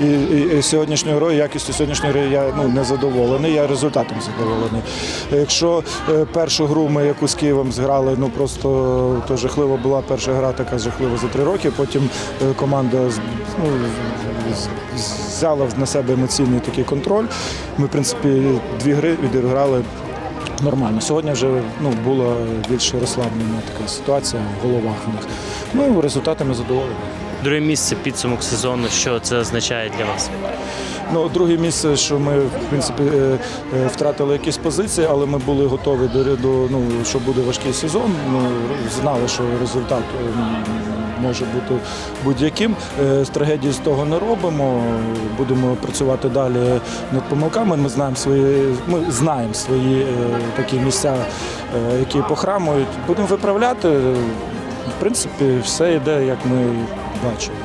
і, і, і сьогоднішньої гри, якістю сьогоднішньої гри я ну, не задоволений, я результатом задоволений. Якщо е, першу гру ми яку з Києвом зграли, ну просто то жахливо була перша гра така жахлива за три роки. Потім е, команда ну, взяла на себе емоційний такий контроль. Ми, в принципі, дві гри відіграли нормально. Сьогодні вже ну, була більш розслаблена така ситуація в головах в них. Ну, результатами задоволені. Друге місце підсумок сезону. Що це означає для вас? Ну, друге місце, що ми в принципі е, е, втратили якісь позиції, але ми були готові до, до ну, що буде важкий сезон. Ну, знали, що результат е, може бути будь-яким. Трагедії з того не робимо. Будемо працювати далі над помилками. Ми знаємо свої, ми знаємо свої такі місця, які похрамують. Будемо виправляти. В принципі, все йде, як ми бачимо.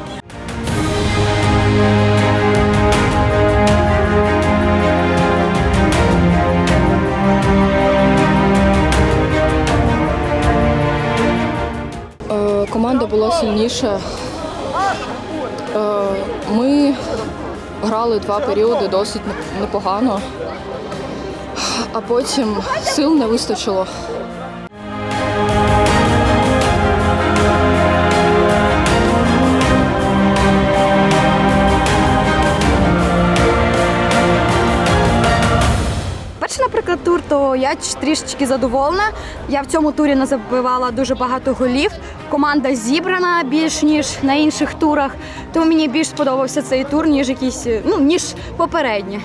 Е, Команда була сильніша. Е, Ми грали два періоди досить непогано, а потім сил не вистачило. Наприклад, тур, то я трішечки задоволена. Я в цьому турі не забивала дуже багато голів. Команда зібрана більш ніж на інших турах. Тому мені більш сподобався цей тур, ніж якісь ну ніж попередні.